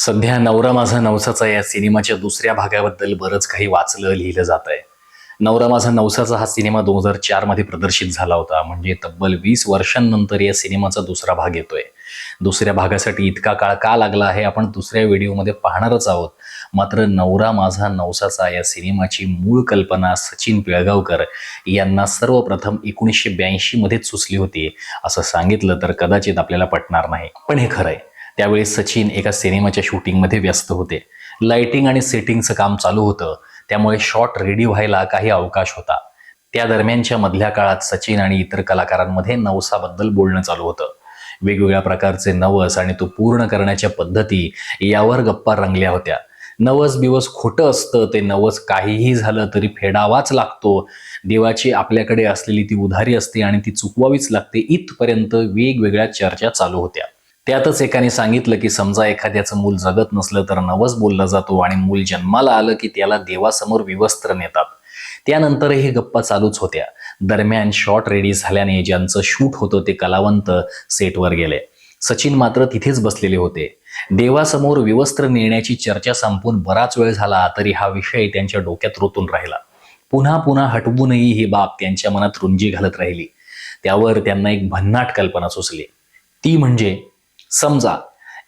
सध्या नवरा माझा नवसाचा या सिनेमाच्या दुसऱ्या भागाबद्दल बरंच काही वाचलं लिहिलं जात आहे नवरा माझा नवसाचा हा सिनेमा दोन हजार चारमध्ये प्रदर्शित झाला होता. म्हणजे तब्बल वीस वर्षांनंतर या सिनेमाचा दुसरा भाग येतोय. दुसऱ्या भागासाठी इतका काळ का लागला आहे आपण दुसऱ्या व्हिडिओमध्ये पाहणारच आहोत. मात्र नवरा माझा नवसाचा या सिनेमाची मूळ कल्पना सचिन पिळगावकर यांना सर्वप्रथम एकोणीसशे ब्याऐंशीमध्येच सुचली होती. असं सांगितलं तर कदाचित आपल्याला पटणार नाही. पण हे खरं आहे त्यावेळी सचिन एका सिनेमाच्या शूटिंगमध्ये व्यस्त होते. लाइटिंग आणि सेटिंगचं काम चालू होतं. त्यामुळे शॉट रेडी व्हायला काही अवकाश होता. त्या दरम्यानच्या मधल्या काळात सचिन आणि इतर कलाकारांमध्ये नवसाबद्दल बोलणं चालू होतं. वेगवेगळ्या प्रकारचे नवस आणि तो पूर्ण करण्याच्या पद्धती यावर गप्पा रंगल्या होत्या. नवस बिवस खोटं असतं ते नवस काहीही झालं तरी फेडावाच लागतो. देवाची आपल्याकडे असलेली ती उधारी असते आणि ती चुकवावीच लागते. इथपर्यंत वेगवेगळ्या चर्चा चालू होत्या. त्यातच एकाने सांगितलं की समजा एखाद्याचं मूल जगत नसलं तर नवस बोलला जातो आणि मूल जन्माला आलं की त्याला देवासमोर विवस्त्र नेतात. त्यानंतरही गप्पा चालूच होत्या. दरम्यान शॉर्ट रेडी झाल्याने ज्यांचं शूट होतं ते कलावंत सेटवर गेले. सचिन मात्र तिथेच बसलेले होते. देवासमोर विवस्त्र नेण्याची चर्चा संपून बराच वेळ झाला तरी हा विषय त्यांच्या डोक्यात रोतून राहिला. पुन्हा पुन्हा हटवूनही ही बाब त्यांच्या मनात रुंजी घालत राहिली. त्यावर त्यांना एक भन्नाट कल्पना सुचली. ती म्हणजे समजा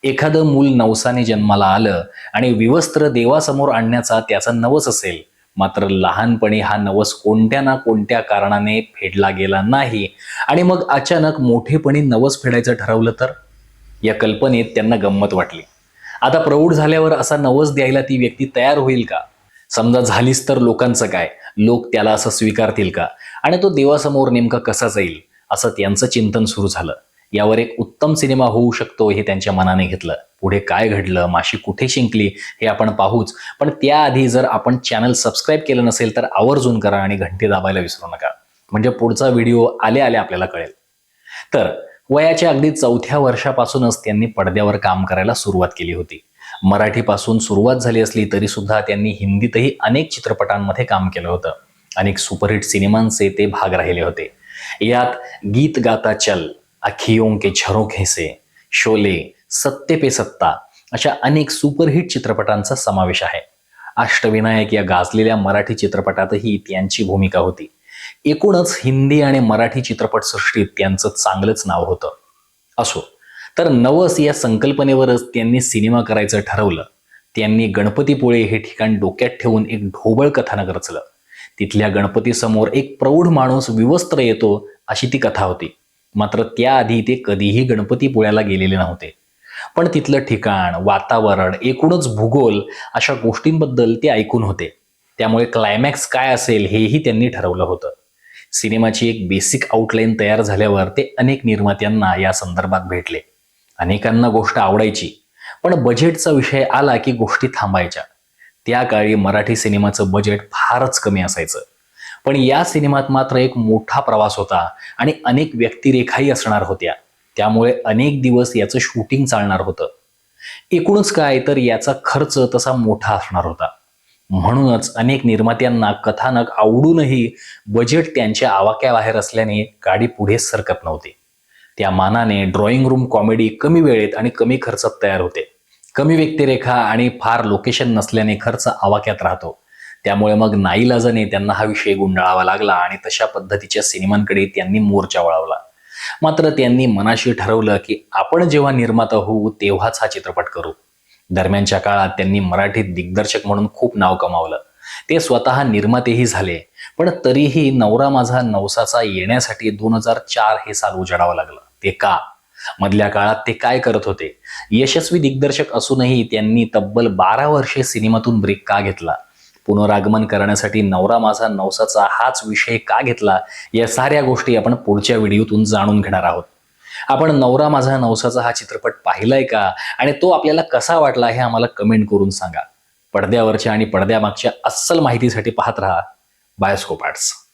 एखादं मूल नवसाने जन्माला आलं आणि विवस्त्र देवासमोर आणण्याचा त्याचा नवस असेल मात्र लहानपणी हा नवस कोणत्या ना कोणत्या कारणाने फेडला गेला नाही आणि मग अचानक मोठेपणी नवस फेडायचं ठरवलं तर? या कल्पनेत त्यांना गंमत वाटली. आता प्रौढ झाल्यावर असा नवस द्यायला ती व्यक्ती तयार होईल का? समजा झालीच तर लोकांचं काय? लोक त्याला असं स्वीकारतील का? आणि तो देवासमोर नेमका कसा जाईल? असं त्यांचं चिंतन सुरू झालं. यावर एक उत्तम सिनेमा होऊ शकतो हे त्यांच्या मनाने घेतलं. पुढे काय घडलं माशी कुठे शिंकली हे आपण पाहूच. पण त्याआधी जर आपण चॅनल सबस्क्राईब केलं नसेल तर आवर्जून करा आणि घंटी दाबायला विसरू नका. म्हणजे पुढचा व्हिडिओ आले आले आपल्याला कळेल. तर वयाच्या अगदी चौथ्या वर्षापासूनच त्यांनी पडद्यावर काम करायला सुरुवात केली होती. मराठीपासून सुरुवात झाली असली तरी सुद्धा त्यांनी हिंदीतही अनेक चित्रपटांमध्ये काम केलं होतं. अनेक सुपरहिट सिनेमांचे ते भाग राहिले होते. यात गीत गाता चल अखियों के झरोखे से शोले सत्ते पे सत्ता अशा अनेक सुपरहिट चित्रपटांचा समावेश आहे. अष्टविनायक या गाजलेल्या मराठी चित्रपटातही त्यांची भूमिका होती. एकूणच हिंदी आणि मराठी चित्रपटसृष्टीत त्यांचं चांगलंच नाव होतं. असो तर नवस या संकल्पनेवरच त्यांनी सिनेमा करायचं ठरवलं. त्यांनी गणपतीपुळे हे ठिकाण डोक्यात ठेवून एक ढोबळ कथानक रचलं. तिथल्या गणपतीसमोर एक प्रौढ माणूस विवस्त्र येतो अशी ती कथा होती. मात्र त्याआधी ते कधीही गणपतीपुळ्याला गेलेले नव्हते. पण तिथलं ठिकाण वातावरण एकूणच भूगोल अशा गोष्टींबद्दल ते ऐकून होते. त्यामुळे क्लायमॅक्स काय असेल हेही त्यांनी ठरवलं होतं. सिनेमाची एक बेसिक आउटलाईन तयार झाल्यावर ते अनेक निर्मात्यांना या संदर्भात भेटले. अनेकांना गोष्ट आवडायची पण बजेटचा विषय आला की गोष्टी थांबायच्या. त्या काळी मराठी सिनेमाचं बजेट फारच कमी असायचं. पण या सिनेमात मात्र एक मोठा प्रवास होता आणि अनेक व्यक्तिरेखाही असणार होत्या. त्यामुळे अनेक दिवस याचं शूटिंग चालणार होतं. एकूणच काय तर याचा खर्च तसा मोठा असणार होता. म्हणूनच अनेक निर्मात्यांना कथानक आवडूनही बजेट त्यांच्या आवाक्याबाहेर असल्याने गाडी पुढे सरकत नव्हती. त्या मानाने ड्रॉइंग रूम कॉमेडी कमी वेळेत आणि कमी खर्चात तयार होते. कमी व्यक्तिरेखा आणि फार लोकेशन नसल्याने खर्च आवाक्यात राहतो. त्यामुळे मग नाईलाजाने त्यांना हा विषय गुंडाळावा लागला आणि तशा पद्धतीच्या सिनेमांकडे त्यांनी मोर्चा वळवला. मात्र त्यांनी मनाशी ठरवलं की आपण जेव्हा निर्माता होऊ तेव्हाच हा चित्रपट करू. दरम्यानच्या काळात त्यांनी मराठीत दिग्दर्शक म्हणून खूप नाव कमावलं. ते स्वतः निर्मातेही झाले पण तरीही नवरा माझा नवसाचा येण्यासाठी दोन हजार चार हे साल उजाडावं लागलं. ते का? मधल्या काळात ते काय करत होते? यशस्वी दिग्दर्शक असूनही त्यांनी तब्बल बारा वर्षे सिनेमातून ब्रेक का घेतला? पुनरागमन करण्यासाठी नवरा माझा नवसाचा हाच विषय का घेतला या साऱ्या गोष्टी आपण पुढच्या व्हिडिओतून जाणून घेणार आहोत. आपण नवरा माझा नवसाचा हा चित्रपट पाहिलाय का? आणि तो आपल्याला कसा वाटला हे आम्हाला कमेंट करून सांगा. पडद्यावरच्या आणि पडद्यामागच्या अस्सल माहितीसाठी पाहत राहा बायोस्कोप आर्ट्स.